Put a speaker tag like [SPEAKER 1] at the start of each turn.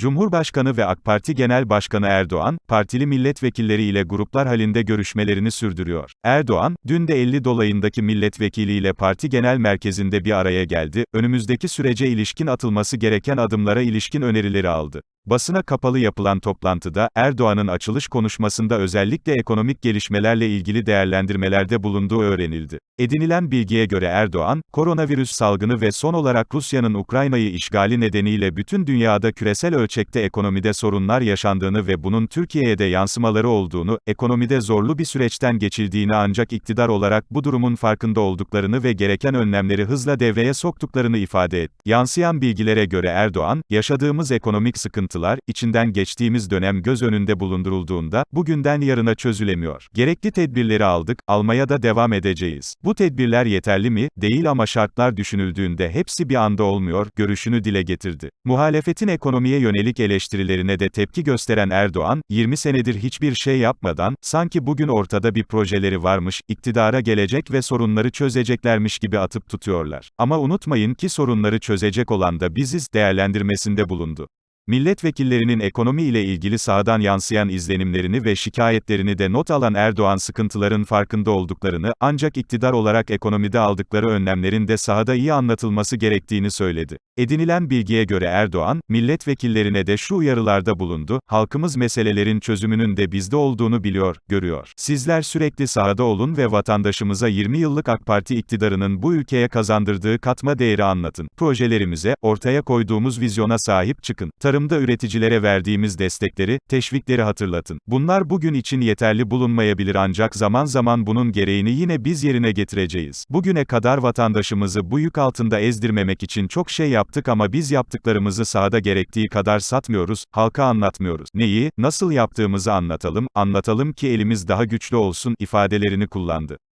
[SPEAKER 1] Cumhurbaşkanı ve AK Parti Genel Başkanı Erdoğan, partili milletvekilleri ile gruplar halinde görüşmelerini sürdürüyor. Erdoğan, dün de 50 dolayındaki milletvekiliyle parti genel merkezinde bir araya geldi, önümüzdeki sürece ilişkin atılması gereken adımlara ilişkin önerileri aldı. Basına kapalı yapılan toplantıda, Erdoğan'ın açılış konuşmasında özellikle ekonomik gelişmelerle ilgili değerlendirmelerde bulunduğu öğrenildi. Edinilen bilgiye göre Erdoğan, koronavirüs salgını ve son olarak Rusya'nın Ukrayna'yı işgali nedeniyle bütün dünyada küresel ölçekte ekonomide sorunlar yaşandığını ve bunun Türkiye'ye de yansımaları olduğunu, ekonomide zorlu bir süreçten geçildiğini ancak iktidar olarak bu durumun farkında olduklarını ve gereken önlemleri hızla devreye soktuklarını ifade etti. Yansıyan bilgilere göre Erdoğan, yaşadığımız ekonomik sıkıntılar, içinden geçtiğimiz dönem göz önünde bulundurulduğunda, bugünden yarına çözülemiyor. Gerekli tedbirleri aldık, almaya da devam edeceğiz. Bu tedbirler yeterli mi? Değil ama şartlar düşünüldüğünde hepsi bir anda olmuyor, görüşünü dile getirdi. Muhalefetin ekonomiye yönelik eleştirilerine de tepki gösteren Erdoğan, 20 senedir hiçbir şey yapmadan, sanki bugün ortada bir projeleri varmış, iktidara gelecek ve sorunları çözeceklermiş gibi atıp tutuyorlar. Ama unutmayın ki sorunları çözecek olan da biziz, değerlendirmesinde bulundu. Milletvekillerinin ekonomi ile ilgili sahadan yansıyan izlenimlerini ve şikayetlerini de not alan Erdoğan sıkıntıların farkında olduklarını, ancak iktidar olarak ekonomide aldıkları önlemlerin de sahada iyi anlatılması gerektiğini söyledi. Edinilen bilgiye göre Erdoğan, milletvekillerine de şu uyarılarda bulundu, halkımız meselelerin çözümünün de bizde olduğunu biliyor, görüyor. Sizler sürekli sahada olun ve vatandaşımıza 20 yıllık AK Parti iktidarının bu ülkeye kazandırdığı katma değeri anlatın. Projelerimize, ortaya koyduğumuz vizyona sahip çıkın. Tarımda üreticilere verdiğimiz destekleri, teşvikleri hatırlatın. Bunlar bugün için yeterli bulunmayabilir ancak zaman zaman bunun gereğini yine biz yerine getireceğiz. Bugüne kadar vatandaşımızı bu yük altında ezdirmemek için çok şey yaptık ama biz yaptıklarımızı sahada gerektiği kadar satmıyoruz, halka anlatmıyoruz. Neyi, nasıl yaptığımızı anlatalım, anlatalım ki elimiz daha güçlü olsun ifadelerini kullandı.